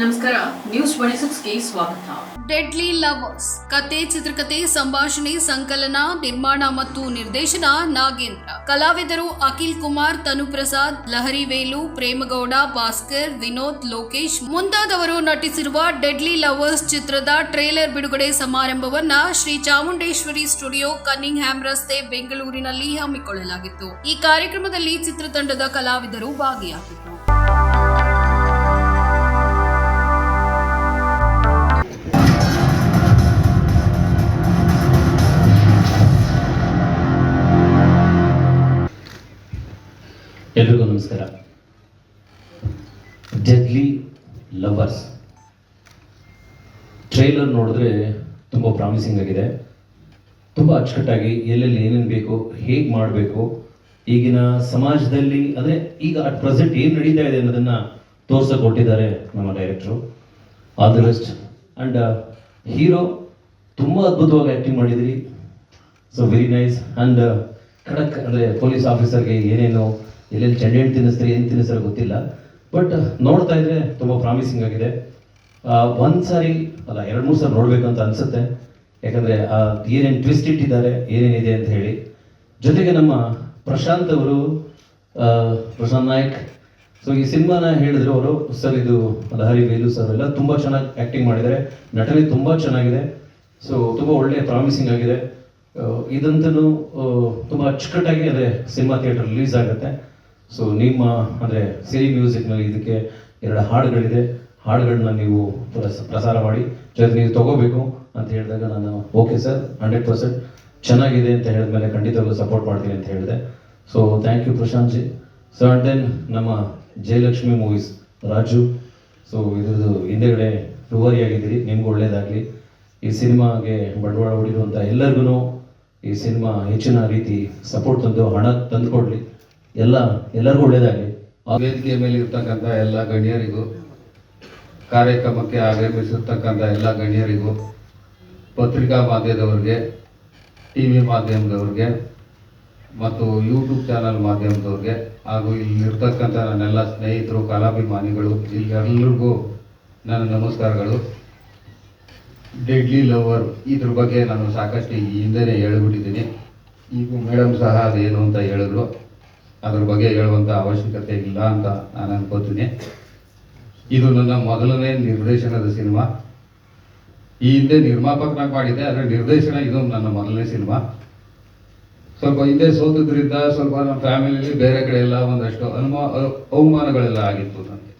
ನಮಸ್ಕಾರ news twenty ಸ್ವಾಗತ. Deadly lovers ಕತೆ, ಚಿತ್ರಕತೆ, ಸಂಭಾಷಣೆ, ಸಂಕಲನ, ನಿರ್ಮಾಣ ಮತ್ತು ನಿರ್ದೇಶನ ನಾಗೇಂದ್ರ. ಕಲಾವಿದರು ಅಖಿಲ್ ಕುಮಾರ್, ತನು ಪ್ರಸಾದ್, ಲಹರಿ ವೇಲು, ಪ್ರೇಮಗೌಡ, ಭಾಸ್ಕರ್, ವಿನೋದ್, ಲೋಕೇಶ್ ಮುಂತಾದವರು ನಟಿಸಿರುವ ಡೆಡ್ಲಿ ಲವರ್ಸ್ ಚಿತ್ರದ ಟ್ರೇಲರ್ ಬಿಡುಗಡೆ ಸಮಾರಂಭವನ್ನ Shri Chamundeshwari studio Cunningham ರಸ್ತೆ, ಬೆಂಗಳೂರಿನಲ್ಲಿ ಹಮ್ಮಿಕೊಳ್ಳಲಾಗಿತ್ತು. ಈ ಕಾರ್ಯಕ್ರಮದಲ್ಲಿ ಚಿತ್ರತಂಡದ ಕಲಾವಿದರು ಭಾಗಿಯಾಗಿದ್ದರು. ಎಲ್ರಿಗೂ ನಮಸ್ಕಾರ. ಡೆಡ್ಲಿ ಲವರ್ಸ್ ಟ್ರೈಲರ್ ನೋಡಿದ್ರೆ ತುಂಬ ಪ್ರಾಮಿಸಿಂಗ್ ಆಗಿದೆ. ತುಂಬ ಅಚ್ಚುಕಟ್ಟಾಗಿ ಎಲ್ಲೆಲ್ಲಿ ಏನೇನು ಬೇಕು ಹೇಗೆ ಮಾಡಬೇಕು, ಈಗಿನ ಸಮಾಜದಲ್ಲಿ, ಅಂದರೆ ಈಗ ಅಟ್ ಪ್ರೆಸೆಂಟ್ ಏನು ನಡೀತಾ ಇದೆ ಅನ್ನೋದನ್ನು ತೋರ್ಸಕ್ಕೆ ಕೊಟ್ಟಿದ್ದಾರೆ ನಮ್ಮ ಡೈರೆಕ್ಟ್ರು all the best and hero ತುಂಬ ಅದ್ಭುತವಾಗಿ ಆ್ಯಕ್ಟಿಂಗ್ ಮಾಡಿದಿರಿ. ಸೊ ವೆರಿ ನೈಸ್ ಆ್ಯಂಡ್ ಖಡಕ್, ಅಂದರೆ ಪೊಲೀಸ್ ಆಫೀಸರ್ಗೆ ಏನೇನು ಎಲ್ಲೆಲ್ಲಿ ಚೆಂಡೆಣ್ಣು ತಿನ್ನಿಸ್ತಾರೆ ಏನು ತಿನ್ನಿಸ್ತಾರೆ ಗೊತ್ತಿಲ್ಲ. ಬಟ್ ನೋಡ್ತಾ ಇದ್ರೆ ತುಂಬ ಪ್ರಾಮಿಸಿಂಗ್ ಆಗಿದೆ. ಒಂದು ಸಾರಿ ಅಲ್ಲ ಎರಡು ಮೂರು ಸಾರಿ ನೋಡಬೇಕು ಅಂತ ಅನಿಸುತ್ತೆ. ಯಾಕಂದರೆ ಏನೇನು ಟ್ವಿಸ್ಟ್ ಇಟ್ಟಿದ್ದಾರೆ ಏನೇನಿದೆ ಅಂತ ಹೇಳಿ. ಜೊತೆಗೆ ನಮ್ಮ ಪ್ರಶಾಂತ್ ಅವರು ಪ್ರಶಾಂತ್ ನಾಯಕ್. ಸೊ ಈ ಸಿನಿಮಾನ ಹೇಳಿದ್ರು ಅವರು ಸರ್ ಇದು ಲಹರಿ ವೇಲು ಸರ್ ಎಲ್ಲ ತುಂಬ ಚೆನ್ನಾಗಿ ಆ್ಯಕ್ಟಿಂಗ್ ಮಾಡಿದ್ದಾರೆ. ನಟನೆ ತುಂಬ ಚೆನ್ನಾಗಿದೆ. ಸೊ ತುಂಬ ಒಳ್ಳೆಯ ಪ್ರಾಮಿಸಿಂಗ್ ಆಗಿದೆ. ಇದಂತೂ ಆ, ತುಂಬ ಅಚ್ಚುಕಟ್ಟಾಗಿ ಅದೇ ಸಿನಿಮಾ ಥಿಯೇಟರ್ ರಿಲೀಸ್ ಆಗುತ್ತೆ. ಸೊ ನಿಮ್ಮ, ಅಂದರೆ ಸಿರಿ ಮ್ಯೂಸಿಕ್ನಲ್ಲಿ ಇದಕ್ಕೆ ಎರಡು ಹಾಡುಗಳಿದೆ. ಹಾಡುಗಳನ್ನ ನೀವು ಪ್ರಸ- ಪ್ರಸಾರ ಮಾಡಿ. ಜೊತೆ ನೀವು ತಗೋಬೇಕು ಅಂತ ಹೇಳಿದಾಗ ನಾನು ಓಕೆ ಸರ್ ಹಂಡ್ರೆಡ್ ಪರ್ಸೆಂಟ್ ಚೆನ್ನಾಗಿದೆ ಅಂತ ಹೇಳಿದ್ಮೇಲೆ ಖಂಡಿತವಾಗ್ಲೂ ಸಪೋರ್ಟ್ ಮಾಡ್ತೀನಿ ಅಂತ ಹೇಳಿದೆ. So thank you Prashanth ji. So and then ನಮ್ಮ ಜಯಲಕ್ಷ್ಮಿ ಮೂವೀಸ್ ರಾಜು. ಸೊ ಇದ್ರದ್ದು ಹಿಂದೆಗಡೆ ಆಗಿದ್ದೀರಿ ನಿಮ್ಗೆ ಒಳ್ಳೇದಾಗಲಿ. ಈ ಸಿನಿಮಾಗೆ ಬಂಡವಾಳ ಹೊಡಿರುವಂಥ ಎಲ್ಲರಿಗೂ ಈ ಸಿನಿಮಾ ಹೆಚ್ಚಿನ ರೀತಿ ಸಪೋರ್ಟ್ ತಂದು, ಹಣ ತಂದುಕೊಡ್ಲಿ. ಎಲ್ಲ, ಎಲ್ಲರಿಗೂ ಒಳ್ಳೇದಾಗಲಿ. ವೇದಿಕೆಯ ಮೇಲೆ ಇರ್ತಕ್ಕಂಥ ಎಲ್ಲ ಗಣ್ಯರಿಗೂ, ಕಾರ್ಯಕ್ರಮಕ್ಕೆ ಆಗಮಿಸಿರ್ತಕ್ಕಂಥ ಎಲ್ಲ ಗಣ್ಯರಿಗೂ, ಪತ್ರಿಕಾ ಮಾಧ್ಯಮದವ್ರಿಗೆ ಟಿ ವಿ ಮಾಧ್ಯಮದವ್ರಿಗೆ, ಮತ್ತು ಯೂಟ್ಯೂಬ್ ಚಾನಲ್ ಮಾಧ್ಯಮದವ್ರಿಗೆ, ಹಾಗೂ ಇಲ್ಲಿರ್ತಕ್ಕಂಥ ನನ್ನೆಲ್ಲ ಸ್ನೇಹಿತರು, ಕಲಾಭಿಮಾನಿಗಳು ಇಲ್ಲೆಲ್ಲರಿಗೂ ನನ್ನ ನಮಸ್ಕಾರಗಳು. ಡೆಡ್ಲಿ ಲವರ್ ಇದ್ರ ಬಗ್ಗೆ ನಾನು ಸಾಕಷ್ಟು ಈ ಹಿಂದೆನೇ ಹೇಳ್ಬಿಟ್ಟಿದ್ದೀನಿ. ಈಗ ಮೇಡಮ್ ಸಹ ಅದೇನು ಅಂತ ಹೇಳಿದ್ರು. ಅದ್ರ ಬಗ್ಗೆ ಹೇಳುವಂಥ ಅವಶ್ಯಕತೆ ಇಲ್ಲ ಅಂತ ನಾನು ಅನ್ಕೋತೀನಿ. ಇದು ನನ್ನ ಮೊದಲನೇ ನಿರ್ದೇಶನದ ಸಿನಿಮಾ. ಈ ಹಿಂದೆ ನಿರ್ಮಾಪಕನಾಗಿ ಮಾಡಿದ್ದೆ, ಆದರೆ ನಿರ್ದೇಶನ ಇದು ನನ್ನ ಮೊದಲನೇ ಸಿನಿಮಾ. ಸ್ವಲ್ಪ ಹಿಂದೆ ಸೋತಿದ್ರಿಂದ ಸ್ವಲ್ಪ ನಮ್ಮ ಫ್ಯಾಮಿಲಿಯಲ್ಲಿ ಬೇರೆ ಕಡೆ ಎಲ್ಲ ಒಂದಷ್ಟು ಅನುಮಾ ಅವಮಾನಗಳೆಲ್ಲ ಆಗಿತ್ತು ನನಗೆ.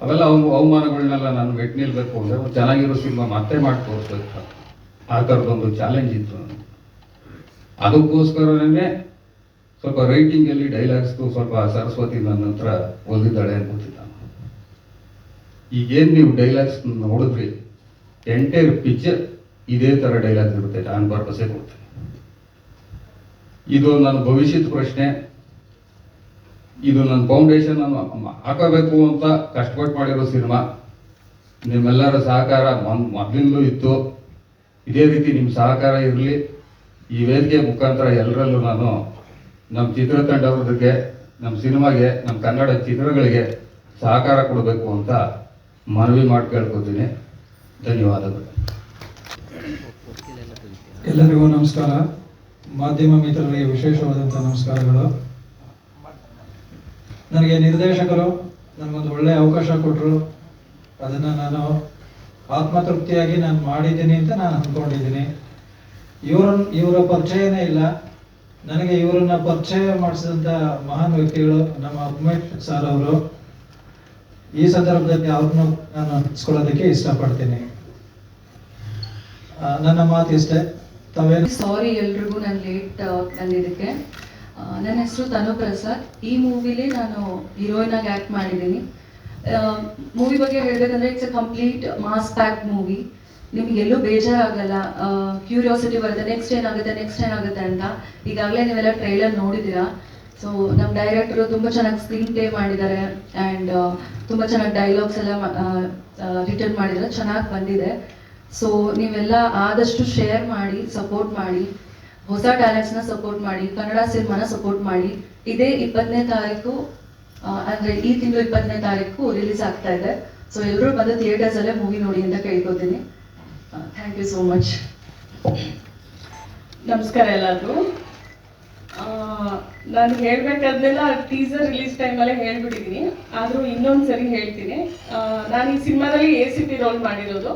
ಅವೆಲ್ಲ ಅವ ಅವಮಾನಗಳನ್ನೆಲ್ಲ ನಾನು ಮೆಟ್ ನಿಲ್ಬೇಕು ಅಂದರೆ ಚೆನ್ನಾಗಿರೋ ಸಿನಿಮಾ ಮತ್ತೆ ಮಾಡಿ ತೋರಿಸ್ಬೇಕು ಆ ಥರದ್ದೊಂದು ಚಾಲೆಂಜ್ ಇತ್ತು ನನಗೆ. ಅದಕ್ಕೋಸ್ಕರನೇ ಸ್ವಲ್ಪ ರೈಟಿಂಗಲ್ಲಿ ಡೈಲಾಗ್ಸ್ಗೂ ಸ್ವಲ್ಪ ಸರಸ್ವತಿ ನನ್ನ ಹತ್ರ ಹೊಂದಿದ್ದಾಳೆ ಅನ್ಕೋತಿದ್ದ ಈಗೇನು ನೀವು ಡೈಲಾಗ್ಸ್ ನೋಡಿದ್ರಿ? ಎಂಟೈರ್ ಪಿಕ್ಚರ್ ಇದೇ ಥರ ಡೈಲಾಗ್ಸ್ ಇರುತ್ತೆ. ನಾನು ಪರ್ಪಸೇ ಕೊಡ್ತೇನೆ. ಇದು ನನ್ನ ಭವಿಷ್ಯದ ಪ್ರಶ್ನೆ. ಇದು ನನ್ನ ಫೌಂಡೇಶನ್ ಹಾಕಬೇಕು ಅಂತ ಕಷ್ಟಪಟ್ಟು ಮಾಡಿರೋ ಸಿನಿಮಾ. ನಿಮ್ಮೆಲ್ಲರ ಸಹಕಾರ ಮೊದಲಿಂದಲೂ ಇತ್ತು. ಇದೇ ರೀತಿ ನಿಮ್ಮ ಸಹಕಾರ ಇರಲಿ. ಈ ವೇದಿಕೆ ಮುಖಾಂತರ ಎಲ್ಲರಲ್ಲೂ ನಾನು ನಮ್ಮ ಚಿತ್ರತಂಡದಕ್ಕೆ ನಮ್ಮ ಸಿನಿಮಾಗೆ ನಮ್ಮ ಕನ್ನಡ ಚಿತ್ರಗಳಿಗೆ ಸಹಕಾರ ಕೊಡಬೇಕು ಅಂತ ಮನವಿ ಮಾಡಿ ಕೇಳ್ಕೊತೀನಿ. ಧನ್ಯವಾದಗಳು. ಎಲ್ಲರಿಗೂ ನಮಸ್ಕಾರ. ಮಾಧ್ಯಮ ಮಿತ್ರರಿಗೆ ವಿಶೇಷವಾದಂಥ ನಮಸ್ಕಾರಗಳು. ನನಗೆ ನಿರ್ದೇಶಕರು ನನಗೊಂದು ಒಳ್ಳೆಯ ಅವಕಾಶ ಕೊಟ್ಟರು ಅದನ್ನು ನಾನು ಆತ್ಮತೃಪ್ತಿಯಾಗಿ ನಾನು ಮಾಡಿದ್ದೀನಿ ಅಂತ ನಾನು ಅಂದ್ಕೊಂಡಿದ್ದೀನಿ. ಇವರ ಇವರ ಪರಿಚಯನೇ ಇಲ್ಲ. ನನಗೆ ಇವರನ್ನ ಪರಿಚಯ ಮಾಡಿಸಿದಂಥ ಮಹಾನ್ ವ್ಯಕ್ತಿಗಳು ನಮ್ಮ ಉಮೇಶ್ ಸರ್ ಅವರು. ಈ ಸಂದರ್ಭದಲ್ಲಿ ಅವ್ರನ್ನ ನಾನು ಹಂಚ್ಕೊಳ್ಳೋದಕ್ಕೆ ಇಷ್ಟಪಡ್ತೀನಿ. ನನ್ನ ಮಾತು ಇಷ್ಟೇ. ತಾವೇನು? ಸಾರಿ ಎಲ್ರಿಗೂ ನಾನು ಲೇಟ್ ಬಂದಿದ್ದಕ್ಕೆ. ನನ್ನ ಹೆಸರು ತನು ಪ್ರಸಾದ್ ಈ ಮೂವಿಲಿ ನಾನು ಹೀರೋಯಿನ್ ಆಗಿ ಆಕ್ಟ್ ಮಾಡಿದ್ದೀನಿ. ಮೂವಿ ಬಗ್ಗೆ ಹೇಳ್ಬೇಕಂದ್ರೆ it's a complete mass pack movie ನಿಮ್ಗೆ ಎಲ್ಲೂ ಬೇಜಾರಾಗಲ್ಲ ಕ್ಯೂರಿಯಾಸಿಟಿ ಬರುತ್ತೆ. ನೆಕ್ಸ್ಟ್ ಏನಾಗುತ್ತೆ ನೆಕ್ಸ್ಟ್ ಏನಾಗುತ್ತೆ ಅಂತ. ಈಗಾಗಲೇ ನೀವೆಲ್ಲ ಟ್ರೈಲರ್ ನೋಡಿದ್ದೀರಾ? ಸೊ ನಮ್ಮ ಡೈರೆಕ್ಟರು ತುಂಬ ಚೆನ್ನಾಗಿ ಸ್ಕ್ರೀನ್ ಪ್ಲೇ ಮಾಡಿದ್ದಾರೆ ಆ್ಯಂಡ್ ತುಂಬ ಚೆನ್ನಾಗಿ ಡೈಲಾಗ್ಸ್ ಎಲ್ಲ ರಿಟರ್ನ್ ಮಾಡಿದ್ರೆ ಚೆನ್ನಾಗಿ ಬಂದಿದೆ. ಸೊ ನೀವೆಲ್ಲ ಆದಷ್ಟು ಶೇರ್ ಮಾಡಿ ಸಪೋರ್ಟ್ ಮಾಡಿ, ಹೊಸ ಟ್ಯಾಲೆಂಟ್ಸ್ನ ಸಪೋರ್ಟ್ ಮಾಡಿ, ಕನ್ನಡ ಸಿನಿಮಾನ ಸಪೋರ್ಟ್ ಮಾಡಿ. ಇದೇ ಇಪ್ಪತ್ತನೇ ತಾರೀಕು ಅಂದ್ರೆ ಈ ತಿಂಗಳು ಇಪ್ಪತ್ತನೇ ತಾರೀಕು ರಿಲೀಸ್ ಆಗ್ತಾ ಇದೆ. ಸೊ ಎಲ್ಲರೂ ಬಂದು ಥಿಯೇಟರ್ಸಲ್ಲೇ ಮೂವಿ ನೋಡಿ ಅಂತ ಕೇಳ್ಕೊತೀನಿ. ಥ್ಯಾಂಕ್ ಯು ಸೋ ಮಚ್ ನಮಸ್ಕಾರ ಎಲ್ಲರಿಗೂ. ನಾನು ಹೇಳ್ಬೇಕಾದ್ನೆಲ್ಲ ಟೀಸರ್ ರಿಲೀಸ್ ಟೈಮಲ್ಲೇ ಹೇಳ್ಬಿಟ್ಟಿದ್ದೀನಿ ಆದರೂ ಇನ್ನೊಂದು ಸರಿ ಹೇಳ್ತೀನಿ. ನಾನು ಈ ಸಿನಿಮಾದಲ್ಲಿ ಎ ಸಿ ಪಿ ರೋಲ್ ಮಾಡಿರೋದು.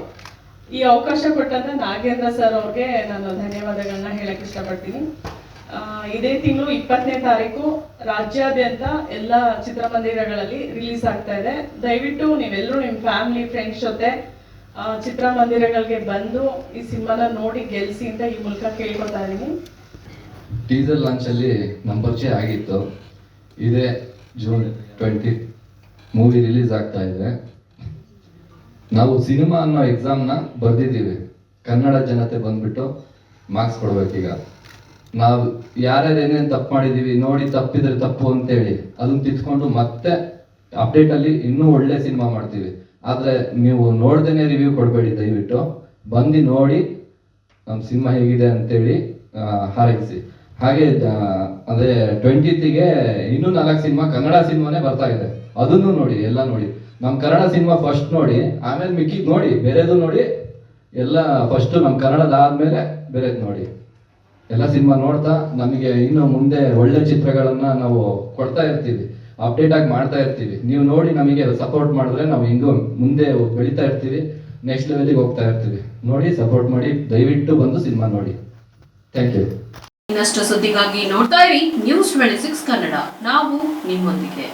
ಈ ಅವಕಾಶ ಕೊಟ್ಟಂತ ನಾಗೇಂದ್ರ ಸರ್ ಅವ್ರಿಗೆ ನಾನು ಧನ್ಯವಾದಗಳನ್ನ ಹೇಳಕ್ ಇಷ್ಟಪಡ್ತೀನಿ. ಇದೇ ತಿಂಗಳು ಇಪ್ಪತ್ತನೇ ತಾರೀಕು ರಾಜ್ಯಾದ್ಯಂತ ಎಲ್ಲ ಚಿತ್ರಮಂದಿರಗಳಲ್ಲಿ ರಿಲೀಸ್ ಆಗ್ತಾ ಇದೆ. ದಯವಿಟ್ಟು ನೀವೆಲ್ಲರೂ ನಿಮ್ಮ ಫ್ಯಾಮಿಲಿ ಫ್ರೆಂಡ್ಸ್ ಜೊತೆ ಚಿತ್ರಮಂದಿರಗಳಿಗೆ ಬಂದು ಈ ಸಿನಿಮಾನ ನೋಡಿ ಗೆಲ್ಸಿ ಅಂತ ಈ ಮೂಲಕ ಕೇಳ್ಕೊತಾ ಇದ್ದೀನಿ. ಟೀಸರ್ ಲಾಂಚಲ್ಲಿ ನಮ್ಮ ಪರಿಚಯ ಆಗಿತ್ತು. ಇದೇ ಜೂನ್ ಟ್ವೆಂಟಿ ಮೂವಿ ರಿಲೀಸ್ ಆಗ್ತಾ ಇದೆ. ನಾವು ಸಿನಿಮಾ ಅನ್ನೋ ಎಕ್ಸಾಮ್ನ ಬರೆದಿದ್ದೀವಿ. ಕನ್ನಡ ಜನತೆ ಬಂದ್ಬಿಟ್ಟು ಮಾರ್ಕ್ಸ್ ಕೊಡ್ಬೇಕೀಗ. ನಾವು ಯಾರ್ಯಾರು ಏನೇನು ತಪ್ಪು ಮಾಡಿದ್ದೀವಿ ನೋಡಿ ತಪ್ಪಿದ್ರೆ ತಪ್ಪು ಅಂತೇಳಿ, ಅದನ್ನ ತಿದ್ಕೊಂಡು ಮತ್ತೆ ಅಪ್ಡೇಟಲ್ಲಿ ಇನ್ನೂ ಒಳ್ಳೆ ಸಿನಿಮಾ ಮಾಡ್ತೀವಿ. ಆದರೆ ನೀವು ನೋಡ್ದೇ ರಿವ್ಯೂ ಕೊಡಬೇಡಿ ದಯವಿಟ್ಟು. ಬಂದು ನೋಡಿ ನಮ್ಮ ಸಿನಿಮಾ ಹೇಗಿದೆ ಅಂತೇಳಿ ಹಾರೈಸಿ. ಹಾಗೆ ಅಂದರೆ ಅದೇ ಟ್ವೆಂಟಿತಿಗೆ ಇನ್ನೂ ನಾಲ್ಕು ಸಿನಿಮಾ ಕನ್ನಡ ಸಿನಿಮಾನೇ ಬರ್ತಾ ಇದೆ. ಅದನ್ನು ನೋಡಿ, ಎಲ್ಲ ನೋಡಿ. ನಮ್ಮ ಕನ್ನಡ ಸಿನಿಮಾ ಫಸ್ಟ್ ನೋಡಿ, ಆಮೇಲೆ ಮಿಕ್ಕಿದ್ ನೋಡಿ, ಬೇರೆದು ನೋಡಿ, ಎಲ್ಲ ಫಸ್ಟು ನಮ್ಮ ಕನ್ನಡದ ಬೇರೆದು ಬೇರೆದ್ ನೋಡಿ. ಎಲ್ಲ ಸಿನಿಮಾ ನೋಡ್ತಾ, ನಮಗೆ ಇನ್ನು ಮುಂದೆ ಒಳ್ಳೆ ಚಿತ್ರಗಳನ್ನು ನಾವು ಕೊಡ್ತಾ ಇರ್ತೀವಿ. ಅಪ್ಡೇಟ್ ಆಗಿ ಮಾಡ್ತಾ ಇರ್ತೀವಿ. ನೀವು ನೋಡಿ ನಮಗೆ ಸಪೋರ್ಟ್ ಮಾಡಿದ್ರೆ ನಾವು ಹಿಂಗೂ ಮುಂದೆ ಬೆಳಿತಾ ಇರ್ತೀವಿ. ನೆಕ್ಸ್ಟ್ ಲೆವೆಲಿಗೆ ಹೋಗ್ತಾ ಇರ್ತೀವಿ. ನೋಡಿ ಸಪೋರ್ಟ್ ಮಾಡಿ, ದಯವಿಟ್ಟು ಬಂದು ಸಿನಿಮಾ ನೋಡಿ. ಥ್ಯಾಂಕ್ ಯು ಇನ್ನಷ್ಟು ಸುದ್ದಿಗಾಗಿ ನೋಡ್ತಾ ಇರಿ ನ್ಯೂಸ್ ಟ್ವೆಂಟಿ ಸಿಕ್ಸ್ ಕನ್ನಡ ನಾವು ನಿಮ್ಮೊಂದಿಗೆ.